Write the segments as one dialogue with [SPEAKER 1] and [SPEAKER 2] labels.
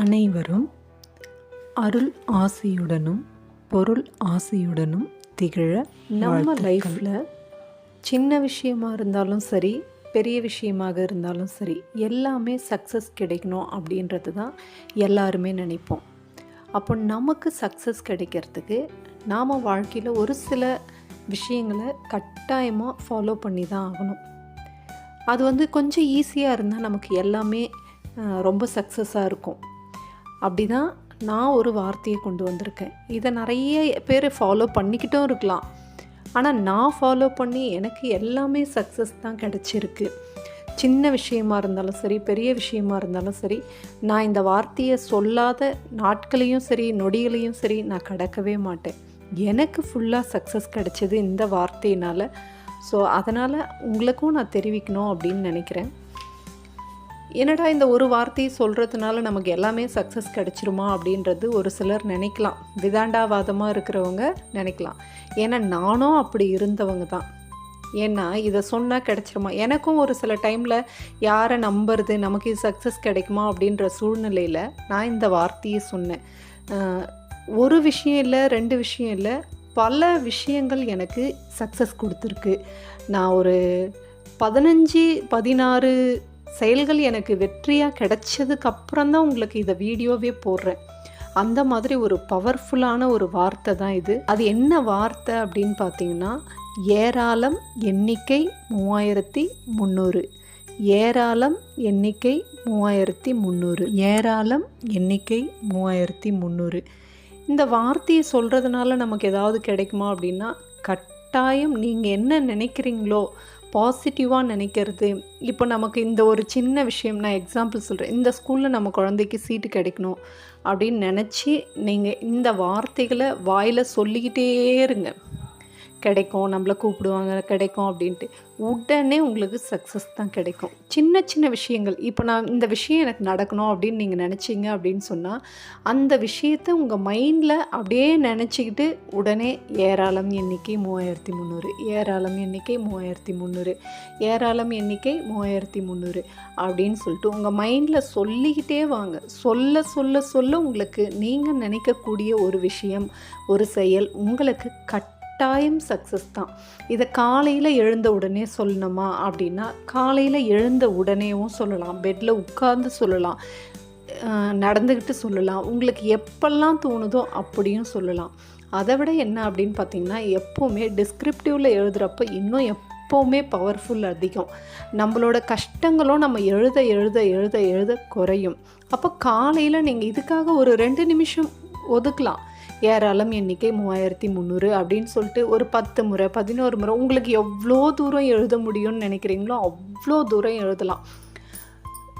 [SPEAKER 1] அனைவரும் அருள் ஆசியுடனும் பொருள் ஆசியுடனும் திகழ
[SPEAKER 2] நம்ம. லைஃப்பில் சின்ன விஷயமா இருந்தாலும் சரி பெரிய விஷயமாக இருந்தாலும் சரி எல்லாமே சக்ஸஸ் கிடைக்கணும் அப்படின்றது தான் எல்லாருமே நினைப்போம். அப்போ நமக்கு சக்ஸஸ் கிடைக்கிறதுக்கு நாம் வாழ்க்கையில் ஒரு சில விஷயங்களை கட்டாயமாக ஃபாலோ பண்ணி தான் ஆகணும். அது வந்து கொஞ்சம் ஈஸியாக இருந்தால் நமக்கு எல்லாமே ரொம்ப சக்ஸஸாக இருக்கும். அப்படி தான் நான் ஒரு வார்த்தையை கொண்டு வந்திருக்கேன். இதை நிறைய பேர் ஃபாலோ பண்ணிக்கிட்டும் இருக்கலாம். ஆனால் நான் ஃபாலோ பண்ணி எனக்கு எல்லாமே சக்ஸஸ் தான் கிடச்சிருக்கு. சின்ன விஷயமா இருந்தாலும் சரி பெரிய விஷயமா இருந்தாலும் சரி நான் இந்த வார்த்தையை சொல்லாத நாட்களையும் சரி நொடிகளையும் சரி நான் கடக்கவே மாட்டேன். எனக்கு ஃபுல்லாக சக்ஸஸ் கிடச்சிது இந்த வார்த்தையினால். ஸோ அதனால் உங்களுக்கும் நான் தெரிவிக்கணும் அப்படின்னு நினைக்கிறேன். என்னடா இந்த ஒரு வார்த்தையை சொல்கிறதுனால நமக்கு எல்லாமே சக்ஸஸ் கிடச்சிருமா அப்படின்றது ஒரு சிலர் நினைக்கலாம். விதாண்டாவாதமாக இருக்கிறவங்க நினைக்கலாம். ஏன்னா நானும் அப்படி இருந்தவங்க தான். ஏன்னா இதை சொன்னால் கிடச்சிருமா? எனக்கும் ஒரு சில டைமில் யாரை நம்புறது நமக்கு இது சக்ஸஸ் கிடைக்குமா அப்படின்ற சூழ்நிலையில் நான் இந்த வார்த்தையை சொன்னேன். ஒரு விஷயம் இல்லை ரெண்டு விஷயம் இல்லை. பல விஷயங்கள் எனக்கு சக்ஸஸ் கொடுத்துருக்கு. நான் ஒரு பதினஞ்சு பதினாறு செயல்கள் எனக்கு வெற்றியாக கிடைச்சதுக்கு அப்புறம் தான் உங்களுக்கு இதை வீடியோவே போடுறேன். அந்த மாதிரி ஒரு பவர்ஃபுல்லான ஒரு வார்த்தை தான் இது. அது என்ன வார்த்தை அப்படின்னு பார்த்தீங்கன்னா ஏராளம் எண்ணிக்கை மூவாயிரத்தி முந்நூறு. ஏராளம் எண்ணிக்கை மூவாயிரத்தி முந்நூறு. ஏராளம் எண்ணிக்கை மூவாயிரத்தி முந்நூறு. இந்த வார்த்தையை சொல்கிறதுனால நமக்கு ஏதாவது கிடைக்குமா அப்படின்னா கட் கட்டாயம் நீங்கள் என்ன நினைக்கிறீங்களோ பாசிட்டிவாக நினைக்கிறது. இப்போ நமக்கு இந்த ஒரு சின்ன விஷயம் நான் எக்ஸாம்பிள் சொல்கிறேன் இந்த ஸ்கூலில் நம்ம குழந்தைக்கு சீட்டு கிடைக்கணும் அப்படின்னு நினச்சி நீங்கள் இந்த வார்த்தைகளை வாயில் சொல்லிக்கிட்டே இருங்க. கிடைக்கும் நம்மளை கூப்பிடுவாங்க கிடைக்கும் அப்படின்ட்டு. உடனே உங்களுக்கு சக்ஸஸ் தான் கிடைக்கும். சின்ன சின்ன விஷயங்கள். இப்போ நான் இந்த விஷயம் எனக்கு நடக்கணும் அப்படின்னு நீங்கள் நினச்சிங்க அப்படின்னு சொன்னால் அந்த விஷயத்தை உங்கள் மைண்டில் அப்படியே நினச்சிக்கிட்டு உடனே ஏராளம் எண்ணிக்கை மூவாயிரத்தி முந்நூறு ஏராளம் எண்ணிக்கை மூவாயிரத்தி முந்நூறு ஏராளம் எண்ணிக்கை மூவாயிரத்தி முந்நூறு அப்படின்னு சொல்லிட்டு உங்கள் மைண்டில் சொல்லிக்கிட்டே வாங்க. சொல்ல சொல்ல சொல்ல உங்களுக்கு நீங்கள் நினைக்கக்கூடிய ஒரு விஷயம் ஒரு செயல் உங்களுக்கு கட் கட்டாயம் சக்ஸஸ் தான். இதை காலையில் எழுந்த உடனே சொல்லணுமா அப்படின்னா காலையில் எழுந்த உடனேவும் சொல்லலாம். பெட்டில் உட்கார்ந்து சொல்லலாம். நடந்துக்கிட்டு சொல்லலாம். உங்களுக்கு எப்பெல்லாம் தோணுதோ அப்படியும் சொல்லலாம். அதை விட என்ன அப்படின்னு பார்த்தீங்கன்னா எப்போவுமே டிஸ்கிரிப்டிவில் எழுதுகிறப்ப இன்னும் எப்போவுமே பவர்ஃபுல் அதிகம். நம்மளோட கஷ்டங்களும் நம்ம எழுத எழுத எழுத எழுத குறையும். அப்போ காலையில் நீங்கள் இதுக்காக ஒரு ரெண்டு நிமிஷம் ஒதுக்கலாம். ஏராளம் எண்ணிக்கை மூவாயிரத்தி முந்நூறு அப்படின்னு சொல்லிட்டு ஒரு பத்து முறை பதினோரு முறை உங்களுக்கு எவ்வளோ தூரம் எழுத முடியும்னு நினைக்கிறீங்களோ அவ்வளோ தூரம் எழுதலாம்.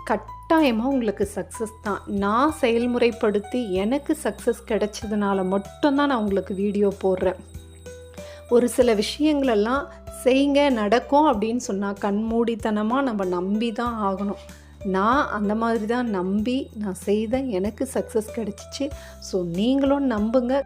[SPEAKER 2] கட்டாயமாக உங்களுக்கு சக்ஸஸ் தான். நான் செயல்முறைப்படுத்தி எனக்கு சக்ஸஸ் கிடைச்சதுனால மட்டும்தான் நான் உங்களுக்கு வீடியோ போடுறேன். ஒரு சில விஷயங்களெல்லாம் செய்யுங்க நடக்கும் அப்படின்னு சொன்னால் கண்மூடித்தனமாக நம்ம நம்பி தான் ஆகணும். நான் அந்த மாதிரி தான் நம்பி நான் செய்தேன் எனக்கு சக்ஸஸ் கிடச்சிச்சு. ஸோ நீங்களும் நம்புங்க.